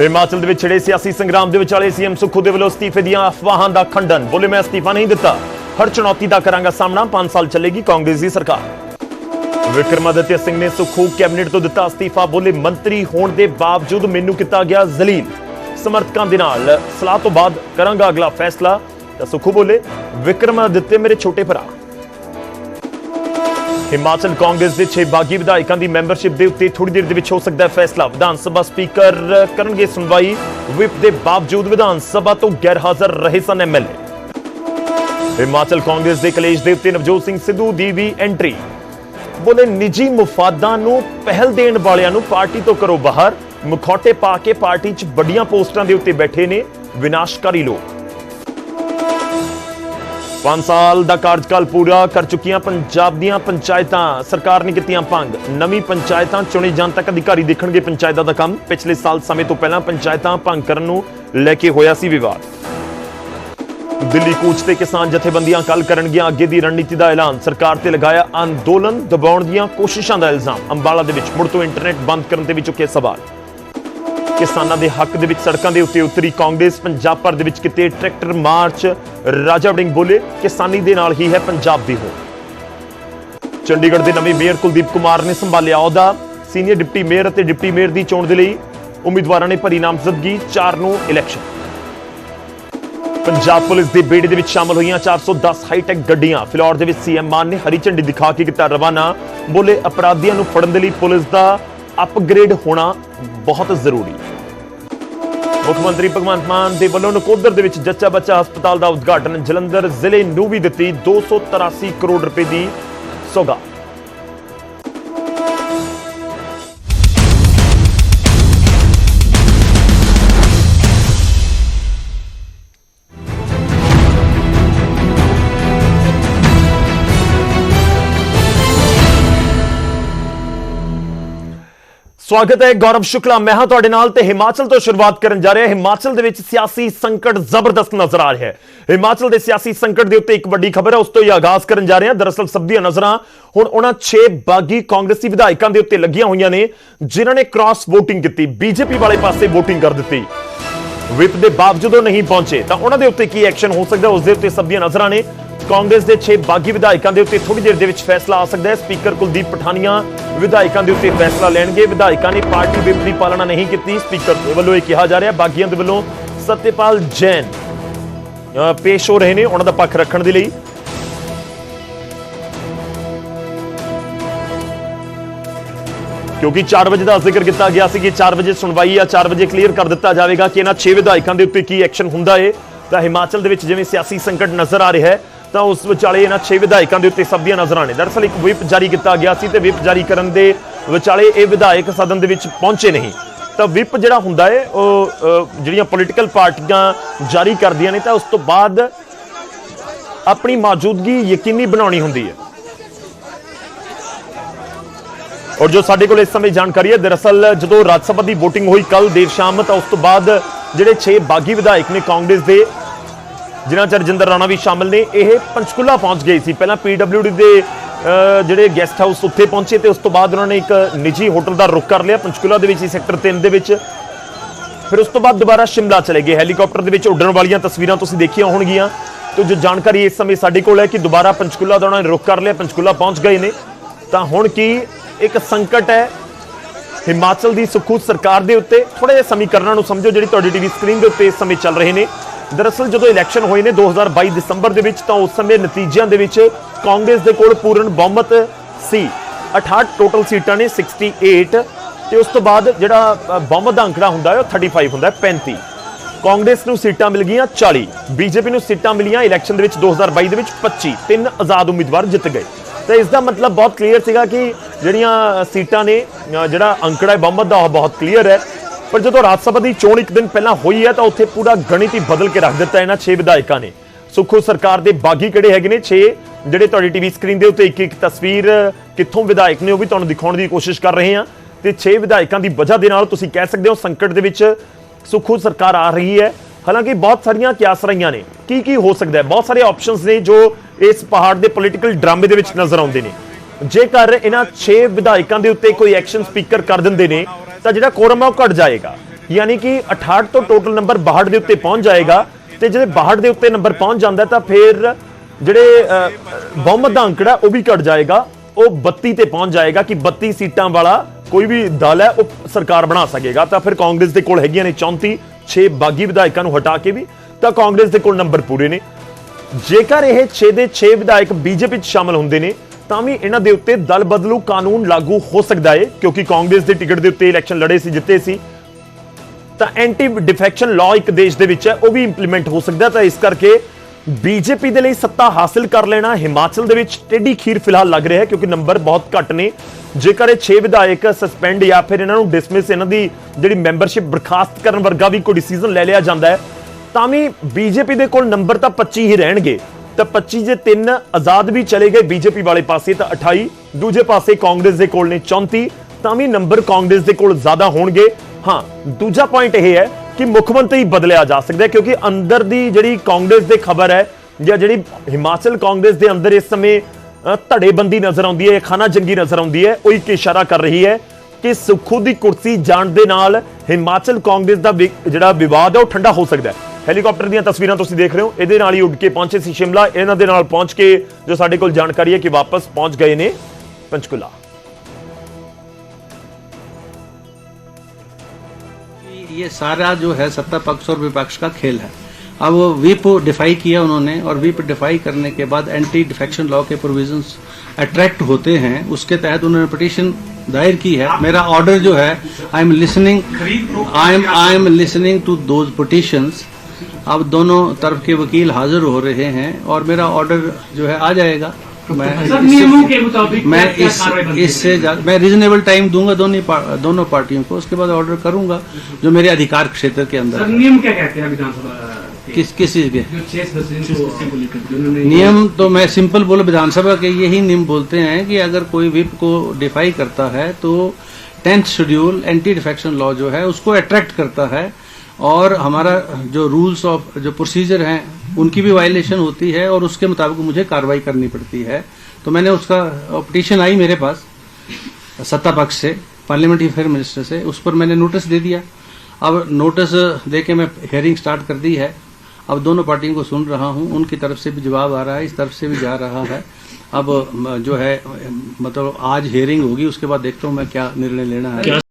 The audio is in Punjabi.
ਹਿਮਾਚਲ ਦੇ ਵਿੱਚ ਛਿੜੇ ਸਿਆਸੀ ਸੰਗਰਾਮ ਦੇ ਵਿਚਾਲੇ ਸੀਐਮ ਸੁਖੂ ਦੇ ਵੱਲੋਂ ਅਸਤੀਫੇ ਦੀਆਂ ਅਫਵਾਹਾਂ ਦਾ ਖੰਡਨ। ਬੋਲੇ ਮੈਂ ਅਸਤੀਫਾ ਨਹੀਂ ਦਿੱਤਾ। ਹਰ ਚੁਣੌਤੀ ਦਾ ਕਰਾਂਗਾ ਸਾਹਮਣਾ। 5 ਸਾਲ ਚੱਲੇਗੀ ਕਾਂਗਰਸ ਦੀ ਸਰਕਾਰ। ਵਿਕਰਮਾਦਿੱਤਿਆ ਸਿੰਘ ਨੇ ਸੁਖੂ ਕੈਬਨਿਟ ਤੋਂ ਦਿੱਤਾ ਅਸਤੀਫਾ। ਬੋਲੇ ਮੰਤਰੀ ਹੋਣ ਦੇ ਬਾਵਜੂਦ ਮੈਨੂੰ ਕੀਤਾ ਗਿਆ ਜ਼ਲੀਲ। ਸਮਰਥਕਾਂ ਦੇ ਨਾਲ ਸਲਾਹ ਤੋਂ ਬਾਅਦ ਕਰਾਂਗਾ ਅਗਲਾ ਫੈਸਲਾ। ਤਾਂ ਸੁਖੂ ਬੋਲੇ ਵਿਕਰਮਾਦਿੱਤੇ ਮੇਰੇ ਛੋਟੇ ਭਰਾ। ਹਿਮਾਚਲ ਕਾਂਗਰਸ ਦੇ 6 ਬਾਗੀ ਵਿਧਾਇਕਾਂ ਦੀ ਮੈਂਬਰਸ਼ਿਪ ਦੇ ਉੱਤੇ ਥੋੜੀ ਦੇਰ ਦੇ ਵਿੱਚ ਹੋ ਸਕਦਾ ਹੈ ਫੈਸਲਾ। ਵਿਧਾਨ ਸਭਾ ਸਪੀਕਰ ਕਰਨਗੇ ਸੁਣਵਾਈ। ਵਿਪ ਦੇ ਬਾਵਜੂਦ ਵਿਧਾਨ ਸਭਾ ਤੋਂ ਗੈਰ ਹਾਜ਼ਰ ਰਹੇ ਸਨ ਐਮਐਲਏ ਹਿਮਾਚਲ ਕਾਂਗਰਸ ਦੇ ਕਲੇਸ਼ ਦੇ ਉੱਤੇ ਨਵਜੋਤ ਸਿੰਘ ਸਿੱਧੂ ਦੀ ਵੀ ਐਂਟਰੀ। ਬੋਲੇ, ਨਿੱਜੀ ਮੁਫਾਦਾਂ ਨੂੰ ਪਹਿਲ ਦੇਣ ਵਾਲਿਆਂ ਨੂੰ ਪਾਰਟੀ ਤੋਂ ਕਰੋ ਬਾਹਰ। ਮੁਖੌਟੇ ਪਾ ਕੇ ਪਾਰਟੀ 'ਚ ਵੱਡੀਆਂ ਪੋਸਟਾਂ ਦੇ ਉੱਤੇ ਬੈਠੇ ਨੇ ਵਿਨਾਸ਼ਕਾਰੀ ਲੋਕ। 5 ਸਾਲ ਦਾ ਕਾਰਜਕਾਲ ਪੂਰਾ ਕਰ ਚੁੱਕੀਆਂ ਪੰਜਾਬ ਦੀਆਂ ਪੰਚਾਇਤਾਂ। ਸਰਕਾਰ ਨੇ ਕੀਤੀਆਂ ਭੰਗ ਨਵੀਂ ਪੰਚਾਇਤਾਂ ਚੁਣੇ ਜਾਣ ਤੱਕ ਅਧਿਕਾਰੀ ਦੇਖਣਗੇ ਪੰਚਾਇਤਾਂ ਦਾ ਕੰਮ। ਪਿਛਲੇ ਸਾਲ ਸਮੇਂ ਤੋਂ ਪਹਿਲਾਂ ਪੰਚਾਇਤਾਂ ਭੰਗ ਕਰਨ ਨੂੰ ਲੈ ਕੇ ਹੋਇਆ ਸੀ ਵਿਵਾਦ। ਦਿੱਲੀ ਕੂਚ ਤੇ ਕਿਸਾਨ ਜਥੇਬੰਦੀਆਂ ਕੱਲ ਕਰਨਗੀਆਂ। ਅੱਗੇ ਦੀ ਰਣਨੀਤੀ ਦਾ ਐਲਾਨ। ਸਰਕਾਰ ਤੇ ਲਗਾਇਆ ਅੰਦੋਲਨ ਦਬਾਉਣ ਦੀਆਂ ਕੋਸ਼ਿਸ਼ਾਂ ਦਾ ਇਲਜ਼ਾਮ। ਅੰਬਾਲਾ ਦੇ ਵਿੱਚ ਮੁੜ ਤੋਂ ਇੰਟਰਨੈਟ ਬੰਦ ਕਰਨ ਤੇ ਵੀ ਚੁੱਕੇ ਸਵਾਲ। ਕਿਸਾਨਾਂ ਦੇ ਹੱਕ ਦੇ ਵਿੱਚ ਸੜਕਾਂ ਦੇ ਉੱਤੇ ਉਤਰੀ ਕਾਂਗਰਸ, ਪੰਜਾਬ ਭਰ ਦੇ ਵਿੱਚ ਕਿਤੇ ਟਰੈਕਟਰ ਮਾਰਚ, ਰਾਜਾ ਵੜਿੰਗ ਬੋਲੇ, ਕਿਸਾਨੀ ਦੇ ਨਾਲ ਹੀ ਹੈ ਪੰਜਾਬ ਦੀ ਹੋਂਦ। ਚੰਡੀਗੜ੍ਹ ਦੇ ਨਵੇਂ ਮੇਅਰ ਕੁਲਦੀਪ ਕੁਮਾਰ ਨੇ ਸੰਭਾਲਿਆ ਅਹੁਦਾ। ਸੀਨੀਅਰ ਡਿਪਟੀ ਮੇਅਰ ਅਤੇ ਡਿਪਟੀ ਮੇਅਰ ਦੀ ਚੋਣ ਦੇ ਲਈ ਉਮੀਦਵਾਰਾਂ ਨੇ ਭਰੀ ਨਾਮਜ਼ਦਗੀ 4 ਨੂੰ ਇਲੈਕਸ਼ਨ ਪੰਜਾਬ ਪੁਲਿਸ ਦੇ ਬੇੜੇ ਦੇ ਵਿੱਚ ਸ਼ਾਮਲ ਹੋਈਆਂ 410 ਹਾਈਟੈਕ ਗੱਡੀਆਂ। ਫਿਲੌਰ ਦੇ ਵਿੱਚ ਸੀਐਮ ਮਾਨ ਨੇ ਹਰੀ ਝੰਡੀ ਦਿਖਾ ਕੇ ਕੀਤਾ ਰਵਾਨਾ। ਬੋਲੇ ਅਪਰਾਧੀਆਂ ਨੂੰ ਫੜਨ ਦੇ ਲਈ ਪੁਲਿਸ ਦਾ ਅਪਗ੍ਰੇਡ ਹੋਣਾ ਬਹੁਤ ਜ਼ਰੂਰੀ ਮੁੱਖ ਮੰਤਰੀ ਭਗਵੰਤ ਮਾਨ ਦੇ ਵੱਲੋਂ ਨਕੋਦਰ ਦੇ ਵਿੱਚ ਜੱਚਾ ਬੱਚਾ ਹਸਪਤਾਲ ਦਾ ਉਦਘਾਟਨ ਜਲੰਧਰ ਜ਼ਿਲ੍ਹੇ ਨੂੰ ਵੀ ਦਿੱਤੀ 283 ਕਰੋੜ ਰੁਪਏ ਦੀ ਸੌਗਾਤ। ਸਵਾਗਤ ਹੈ, ਗੌਰਵ ਸ਼ੁਕਲਾ। ਮੈਂ ਹਾਂ ਤੁਹਾਡੇ ਨਾਲ ਤੇ ਹਿਮਾਚਲ ਤੋਂ ਸ਼ੁਰੂਆਤ ਕਰਨ ਜਾ ਰਿਹਾ। ਹਿਮਾਚਲ ਦੇ ਵਿੱਚ ਸਿਆਸੀ ਸੰਕਟ ਜ਼ਬਰਦਸਤ ਨਜ਼ਰ ਆ ਰਿਹਾ ਹੈ। ਹਿਮਾਚਲ ਦੇ ਸਿਆਸੀ ਸੰਕਟ ਦੇ ਉੱਤੇ ਇੱਕ ਵੱਡੀ ਖਬਰ ਹੈ, ਉਸ ਤੋਂ ਹੀ ਆਗਾਜ਼ ਕਰਨ ਜਾ ਰਹੇ ਹਾਂ। ਦਰਅਸਲ ਸਭ ਦੀਆਂ ਨਜ਼ਰਾਂ ਹੁਣ ਉਹਨਾਂ 6 ਬਾਗੀ ਕਾਂਗਰਸੀ ਵਿਧਾਇਕਾਂ ਦੇ ਉੱਤੇ ਲੱਗੀਆਂ ਹੋਈਆਂ ਨੇ, ਜਿਨ੍ਹਾਂ ਨੇ ਕ੍ਰਾਸ VOTING ਕੀਤੀ। ਬੀਜੇਪੀ ਵਾਲੇ ਪਾਸੇ VOTING ਕਰ ਦਿੱਤੀ। ਵਿਪ ਦੇ ਬਾਵਜੂਦ ਉਹ ਨਹੀਂ ਪਹੁੰਚੇ, ਤਾਂ ਉਹਨਾਂ ਦੇ ਉੱਤੇ ਕੀ ਐਕਸ਼ਨ ਹੋ ਸਕਦਾ ਉਸ ਦੇ ਉੱਤੇ ਸਭ ਦੀਆਂ ਨਜ਼ਰਾਂ ਨੇ। ਕਾਂਗਰਸ ਦੇ 6 ਬਾਗੀ ਵਿਧਾਇਕਾਂ ਦੇ ਉੱਤੇ ਥੋੜੀ ਦੇਰ ਦੇ ਵਿੱਚ ਫੈਸਲਾ ਆ ਸਕਦਾ ਹੈ। ਸਪੀਕਰ ਕੁਲਦੀਪ ਪਠਾਨੀਆ ਵਿਧਾਇਕਾਂ ਦੇ ਉੱਤੇ ਫੈਸਲਾ ਲੈਣਗੇ। ਵਿਧਾਇਕਾਂ ਨੇ ਪਾਰਟੀ ਵਿਪ ਦੀ ਪਾਲਣਾ ਨਹੀਂ ਕੀਤੀ। ਸਪੀਕਰ ਦੇ ਵੱਲੋਂ ਇਹ ਕਿਹਾ ਜਾ ਰਿਹਾ ਬਾਗੀਆਂ ਦੇ ਵੱਲੋਂ ਸਤਿਪਾਲ ਜੈਨ ਪੇਸ਼ ਹੋ ਰਹੇ ਨੇ ਉਹਨਾਂ ਦਾ ਪੱਖ ਰੱਖਣ ਦੇ ਲਈ। ਕਿਉਂਕਿ 4 ਵਜੇ ਦਾ ਜ਼ਿਕਰ ਕੀਤਾ ਗਿਆ ਸੀ ਕਿ 4 ਵਜੇ ਸੁਣਵਾਈ ਆ 4 ਵਜੇ ਕਲੀਅਰ ਕਰ ਦਿੱਤਾ ਜਾਵੇਗਾ ਕਿ ਇਹਨਾਂ 6 ਵਿਧਾਇਕਾਂ ਦੇ ਉੱਤੇ ਕੀ ਐਕਸ਼ਨ ਹੁੰਦਾ ਏ ਤਾਂ ਹਿਮਾਚਲ ਦੇ ਵਿੱਚ ਜਿਵੇਂ ਸਿਆਸੀ ਸੰਕਟ ਨਜ਼ਰ ਆ ਰਿਹਾ ਹੈ ਤਾਂ ਉਸ ਵਿਚਾਲੇ ਇਹਨਾਂ 6 ਵਿਧਾਇਕਾਂ ਦੇ ਉੱਤੇ ਸਭ ਦੀਆਂ ਨਜ਼ਰਾਂ ਨੇ। ਦਰਅਸਲ ਇੱਕ ਵਿਪ ਜਾਰੀ ਕੀਤਾ ਗਿਆ ਸੀ ਤੇ ਵਿਪ ਜਾਰੀ ਕਰਨ ਦੇ ਵਿਚਾਲੇ ਇਹ ਵਿਧਾਇਕ ਸਦਨ ਦੇ ਵਿੱਚ ਪਹੁੰਚੇ ਨਹੀਂ। ਤਾਂ ਵਿਪ ਜਿਹੜਾ ਹੁੰਦਾ ਹੈ ਉਹ ਜਿਹੜੀਆਂ ਪੋਲੀਟੀਕਲ ਪਾਰਟੀਆਂ ਜਾਰੀ ਕਰਦੀਆਂ ਨੇ, ਤਾਂ ਉਸ ਤੋਂ ਬਾਅਦ ਆਪਣੀ ਮੌਜੂਦਗੀ ਯਕੀਨੀ ਬਣਾਉਣੀ ਹੁੰਦੀ ਹੈ ਔਰ ਜੋ ਸਾਡੇ ਕੋਲ ਇਸ ਸਮੇਂ ਜਾਣਕਾਰੀ ਹੈ ਦਰਅਸਲ ਜਦੋਂ ਰਾਜ ਸਭਾ ਦੀ VOTING ਹੋਈ ਕੱਲ ਦੇਰ ਸ਼ਾਮ, ਤਾਂ ਉਸ ਤੋਂ ਬਾਅਦ ਜਿਹੜੇ 6 ਬਾਗੀ ਵਿਧਾਇਕ ਨੇ ਕਾਂਗਰਸ ਦੇ ਜਿਨ੍ਹਾਂ ਚ ਰਜਿੰਦਰ ਰਾਣਾ ਵੀ ਸ਼ਾਮਲ ਨੇ, ਇਹ ਪੰਚਕੂਲਾ ਪਹੁੰਚ ਗਏ ਸੀ। ਪਹਿਲਾਂ PWD ਦੇ ਜਿਹੜੇ ਗੈਸਟ ਹਾਊਸ ਉੱਥੇ ਪਹੁੰਚੇ ਤੇ ਉਸ ਤੋਂ ਬਾਅਦ ਉਹਨਾਂ ਨੇ ਇੱਕ ਨਿੱਜੀ ਹੋਟਲ ਦਾ ਰੁਖ ਕਰ ਲਿਆ, ਪੰਚਕੂਲਾ ਦੇ ਵਿੱਚ ਹੀ ਸੈਕਟਰ 3 ਦੇ ਵਿੱਚ। ਫਿਰ ਉਸ ਤੋਂ ਬਾਅਦ ਦੁਬਾਰਾ ਸ਼ਿਮਲਾ ਚਲੇ ਗਏ। ਹੈਲੀਕਾਪਟਰ ਦੇ ਵਿੱਚ ਉੱਡਣ ਵਾਲੀਆਂ ਤਸਵੀਰਾਂ ਤੁਸੀਂ ਦੇਖੀਆਂ ਹੋਣਗੀਆਂ। ਤੇ ਜੋ ਜਾਣਕਾਰੀ ਇਸ ਸਮੇਂ ਸਾਡੇ ਕੋਲ ਹੈ ਕਿ ਦੁਬਾਰਾ ਪੰਚਕੂਲਾ ਦਾ ਉਹਨਾਂ ਨੇ ਰੁਖ ਕਰ ਲਿਆ, ਪੰਚਕੂਲਾ ਪਹੁੰਚ ਗਏ ਨੇ। ਤਾਂ ਹੁਣ ਕੀ ਇੱਕ ਸੰਕਟ ਹੈ ਹਿਮਾਚਲ ਦੀ ਸੁਖੂਤ ਸਰਕਾਰ ਦੇ ਉੱਤੇ? ਥੋੜੇ ਜਿਹੇ ਸਮੀਕਰਨਾਂ ਨੂੰ ਸਮਝੋ ਜਿਹੜੀ ਤੁਹਾਡੀ ਟੀਵੀ ਸਕਰੀਨ ਦੇ ਉੱਤੇ ਇਸ ਸਮੇਂ ਚੱਲ ਰਹੇ ਨੇ। ਦਰਅਸਲ ਜਦੋਂ ਇਲੈਕਸ਼ਨ ਹੋਏ ਨੇ 2022 ਦਸੰਬਰ ਦੇ ਵਿੱਚ ਤਾਂ ਉਸ ਸਮੇਂ ਨਤੀਜਿਆਂ ਦੇ ਵਿੱਚ ਕਾਂਗਰਸ ਦੇ ਕੋਲ ਪੂਰਨ ਬਹੁਮਤ ਸੀ। 68 ਟੋਟਲ ਸੀਟਾਂ ਨੇ 68 ਤੇ ਉਸ ਤੋਂ ਬਾਅਦ ਜਿਹੜਾ ਬਹੁਮਤ ਦਾ ਅੰਕੜਾ ਹੁੰਦਾ ਹੈ ਉਹ 35 ਹੁੰਦਾ ਹੈ 35 ਕਾਂਗਰਸ ਨੂੰ ਸੀਟਾਂ ਮਿਲ ਗਈਆਂ 40 ਬੀਜੇਪੀ ਨੂੰ ਸੀਟਾਂ ਮਿਲੀਆਂ ਇਲੈਕਸ਼ਨ ਦੇ ਵਿੱਚ 2022 ਦੇ ਵਿੱਚ 25 ਤਿੰਨ ਆਜ਼ਾਦ ਉਮੀਦਵਾਰ ਜਿੱਤ ਗਏ। ਤਾਂ ਇਸ ਦਾ ਮਤਲਬ ਬਹੁਤ ਕਲੀਅਰ ਸੀਗਾ ਕਿ ਜਿਹੜੀਆਂ ਸੀਟਾਂ ਨੇ ਜਿਹੜਾ ਅੰਕੜਾ ਹੈ, ਬਹੁਮਤ ਦਾ ਉਹ ਬਹੁਤ ਕਲੀਅਰ ਹੈ। ਪਰ ਜਦੋਂ ਰਾਜ ਸਭਾ ਦੀ ਚੋਣ ਇੱਕ ਦਿਨ ਪਹਿਲਾਂ ਹੋਈ ਹੈ ਤਾਂ ਉੱਥੇ ਪੂਰਾ ਗਣਿਤ ਹੀ ਬਦਲ ਕੇ ਰੱਖ ਦਿੱਤਾ ਇਹਨਾਂ 6 ਵਿਧਾਇਕਾਂ ਨੇ। ਸੁਖੋ ਸਰਕਾਰ ਦੇ ਬਾਗੀ ਕਿਹੜੇ ਹੈਗੇ ਨੇ? 6 ਜਿਹੜੇ ਤੁਹਾਡੀ ਟੀਵੀ ਸਕਰੀਨ ਦੇ ਉੱਤੇ ਇੱਕ ਇੱਕ ਤਸਵੀਰ ਕਿੱਥੋਂ ਵਿਧਾਇਕ ਨੇ ਉਹ ਵੀ ਤੁਹਾਨੂੰ ਦਿਖਾਉਣ ਦੀ ਕੋਸ਼ਿਸ਼ ਕਰ ਰਹੇ ਹਾਂ। ਤੇ 6 ਵਿਧਾਇਕਾਂ ਦੀ ਵਜ੍ਹਾ ਦੇ ਨਾਲ ਤੁਸੀਂ ਕਹਿ ਸਕਦੇ ਹੋ ਸੰਕਟ ਦੇ ਵਿੱਚ ਸੁਖੋ ਸਰਕਾਰ ਆ ਰਹੀ ਹੈ। ਹਾਲਾਂਕਿ ਬਹੁਤ ਸਾਰੀਆਂ ਕਿਆਸ ਰਹੀਆਂ ਨੇ। ਕੀ ਕੀ ਹੋ ਸਕਦਾ ਹੈ? ਬਹੁਤ ਸਾਰੇ ਆਪਸ਼ਨਸ ਨੇ ਜੋ ਇਸ ਪਹਾੜ ਦੇ ਪੋਲੀਟੀਕਲ ਡਰਾਮੇ ਦੇ ਵਿੱਚ ਨਜ਼ਰ ਆਉਂਦੇ ਨੇ। ਜੇਕਰ ਇਹਨਾਂ 6 ਵਿਧਾਇਕਾਂ ਦੇ ਉੱਤੇ ਕੋਈ ਐਕਸ਼ਨ ਸਪੀਕਰ ਕਰ ਦਿੰਦੇ ਨੇ ਤਾਂ ਜਿਹੜਾ ਕੋਰਮ ਆ ਉਹ ਘਟ ਜਾਏਗਾ। ਯਾਨੀ ਕਿ 68 ਤੋਂ ਟੋਟਲ ਨੰਬਰ 62 ਦੇ ਉੱਤੇ ਪਹੁੰਚ ਜਾਏਗਾ ਤੇ ਜਿਹੜੇ 62 ਦੇ ਉੱਤੇ ਨੰਬਰ ਪਹੁੰਚ ਜਾਂਦਾ ਤਾਂ ਫਿਰ ਜਿਹੜੇ ਅ, ਬਹੁਮਤ ਦਾ ਅੰਕੜਾ ਉਹ ਵੀ ਘਟ ਜਾਏਗਾ। ਉਹ 32 ਤੇ ਪਹੁੰਚ ਜਾਏਗਾ ਕਿ 32 ਸੀਟਾਂ ਵਾਲਾ ਕੋਈ ਵੀ ਦਲ ਹੈ ਉਹ ਸਰਕਾਰ ਬਣਾ ਸਕੇਗਾ। ਤਾਂ ਫਿਰ ਕਾਂਗਰਸ ਦੇ ਕੋਲ ਹੈਗੀਆਂ ਨੇ 34 6 ਬਾਗੀ ਵਿਧਾਇਕਾਂ ਨੂੰ ਹਟਾ ਕੇ ਵੀ ਤਾਂ ਕਾਂਗਰਸ ਦੇ ਕੋਲ ਨੰਬਰ ਪੂਰੇ ਨੇ। ਜੇਕਰ ਇਹ 6 ਦੇ 6 ਵਿਧਾਇਕ ਬੀਜੇਪੀ 'ਚ ਸ਼ਾਮਲ ਹੁੰਦੇ ਨੇ ਤਾਂ ਵੀ ਇਹਨਾਂ ਦੇ ਉੱਤੇ ਦਲ ਬਦਲੂ ਕਾਨੂੰਨ ਲਾਗੂ ਹੋ ਸਕਦਾ ਹੈ ਕਿਉਂਕਿ ਕਾਂਗਰਸ ਦੇ ਟਿਕਟ ਦੇ ਉੱਤੇ ਇਲੈਕਸ਼ਨ ਲੜੇ ਸੀ, ਜਿੱਤੇ ਸੀ। ਤਾਂ ਐਂਟੀ ਡਿਫੈਕਸ਼ਨ ਲਾਅ ਇੱਕ ਦੇਸ਼ ਦੇ ਵਿੱਚ ਹੈ, ਉਹ ਵੀ ਇੰਪਲੀਮੈਂਟ ਹੋ ਸਕਦਾ ਤਾਂ ਇਸ ਕਰਕੇ ਬੀਜੇਪੀ ਦੇ ਲਈ ਸੱਤਾ ਹਾਸਲ ਕਰ ਲੈਣਾ, ਹਿਮਾਚਲ ਦੇ ਵਿੱਚ ਟੇਢੀ ਖੀਰ ਫਿਲਹਾਲ ਲੱਗ ਰਿਹਾ ਹੈ, ਕਿਉਂਕਿ ਨੰਬਰ ਬਹੁਤ ਘੱਟ ਨੇ। ਜੇਕਰ ਇਹ 6 ਵਿਧਾਇਕ ਸਸਪੈਂਡ ਜਾਂ ਫਿਰ ਇਹਨਾਂ ਨੂੰ ਡਿਸਮਿਸ ਇਹਨਾਂ ਦੀ ਜਿਹੜੀ ਮੈਂਬਰਸ਼ਿਪ ਬਰਖਾਸਤ ਕਰਨ ਵਰਗਾ ਵੀ ਕੋਈ ਡਿਸੀਜਨ ਲੈ ਲਿਆ ਜਾਂਦਾ ਹੈ, ਤਾਂ ਵੀ ਬੀਜੇਪੀ ਦੇ ਕੋਲ ਨੰਬਰ ਤਾਂ 25 ਹੀ ਰਹਿਣਗੇ। ਤਾਂ 25 ਜੇ ਤਿੰਨ ਆਜ਼ਾਦ ਵੀ ਚਲੇ ਗਏ ਬੀਜੇਪੀ ਵਾਲੇ ਪਾਸੇ ਤਾਂ 28 ਦੂਜੇ ਪਾਸੇ ਕਾਂਗਰਸ ਦੇ ਕੋਲ ਨੇ 34 ਤਾਂ ਵੀ ਨੰਬਰ ਕਾਂਗਰਸ ਦੇ ਕੋਲ ਜ਼ਿਆਦਾ ਹੋਣਗੇ। ਹਾਂ, ਦੂਜਾ ਪੁਆਇੰਟ ਇਹ ਹੈ ਕਿ ਮੁੱਖ ਮੰਤਰੀ ਬਦਲਿਆ ਜਾ ਸਕਦਾ ਕਿਉਂਕਿ ਅੰਦਰ ਦੀ ਜਿਹੜੀ ਕਾਂਗਰਸ ਦੇ ਖਬਰ ਹੈ ਜਾਂ ਜਿਹੜੀ ਹਿਮਾਚਲ ਕਾਂਗਰਸ ਦੇ ਅੰਦਰ ਇਸ ਸਮੇਂ ਧੜੇਬੰਦੀ ਨਜ਼ਰ ਆਉਂਦੀ ਹੈ ਖਾਨਾ ਜੰਗੀ ਨਜ਼ਰ ਆਉਂਦੀ ਹੈ, ਉਹ ਇੱਕ ਇਸ਼ਾਰਾ ਕਰ ਰਹੀ ਹੈ ਕਿ ਸੁਖੂ ਦੀ ਕੁਰਸੀ ਜਾਣ ਦੇ ਨਾਲ ਹਿਮਾਚਲ ਕਾਂਗਰਸ ਦਾ ਵਿ- ਜਿਹੜਾ ਵਿਵਾਦ ਹੈ ਉਹ ਠੰਡਾ ਹੋ ਸਕਦਾ ਹੈ। ਹੈਲੀਕਾਪਟਰ ਦੀਆਂ ਤਸਵੀਰਾਂ ਤੁਸੀਂ ਦੇਖ ਰਹੇ ਹੋ ਇਹਦੇ ਨਾਲ ਹੀ ਉੱਡ ਕੇ ਪਹੁੰਚੇ ਸੀ ਸ਼ਿਮਲਾ ਇਹਨਾਂ ਦੇ ਨਾਲ ਪਹੁੰਚ ਕੇ ਜੋ ਸਾਡੇ ਕੋਲ ਜਾਣਕਾਰੀ ਹੈ ਕਿ ਵਾਪਸ ਪਹੁੰਚ ਗਏ ਨੇ ਪੰਚਕੁਲਾ ये सारा जो है सत्ता पक्ष और विपक्ष का खेल है अब वो विप डिफाई किया उन्होंने और विप डिफाई करने के बाद एंटी डिफेक्शन लॉ के प्रोविजंस अट्रैक्ट होते हैं उसके तहत उन्होंने पिटीशन दायर की है मेरा ऑर्डर जो है I am listening I am I am listening to those petitions अब दोनों तरफ़ के वकील हाजिर हो रहे हैं और मेरा ऑर्डर जो है आ जाएगा। मैं इससे- नियमों के मुताबिक मैं इस? इससे मैं रिजनेबल टाइम दूँगा दोनों पा- दोनों पार्टियों को उसके बाद ऑर्डर करूँगा जो मेरे अधिकार क्षेत्र के अंदर नियम क्या कहते हैं विधानसभा किस किस चीज़ के नियम तो मैं सिंपल बोलो विधानसभा के यही नियम बोलते हैं कि अगर कोई विप को डिफाई करता है तो tenth schedule anti defection law जो है उसको अट्रैक्ट करता है। और हमारा जो रूल्स ऑफ़ जो प्रोसीजर हैं, उनकी भी वायलेशन होती है और उसके मुताबिक मुझे कार्रवाई करनी पड़ती है। तो मैंने उसका पिटीशन आई मेरे पास, सत्ता पक्ष से पार्लियामेंट्री अफेयर मिनिस्टर से, उस पर मैंने नोटिस दे दिया। अब नोटिस दे के मैं हियरिंग स्टार्ट कर दी है। अब दोनों पार्टियों को सुन रहा हूँ, उनकी तरफ़ से भी जवाब आ रहा है, इस तरफ़ से भी जा रहा है। अब जो है मतलब आज हियरिंग होगी, उसके बाद देखता हूँ मैं क्या निर्णय लेना है।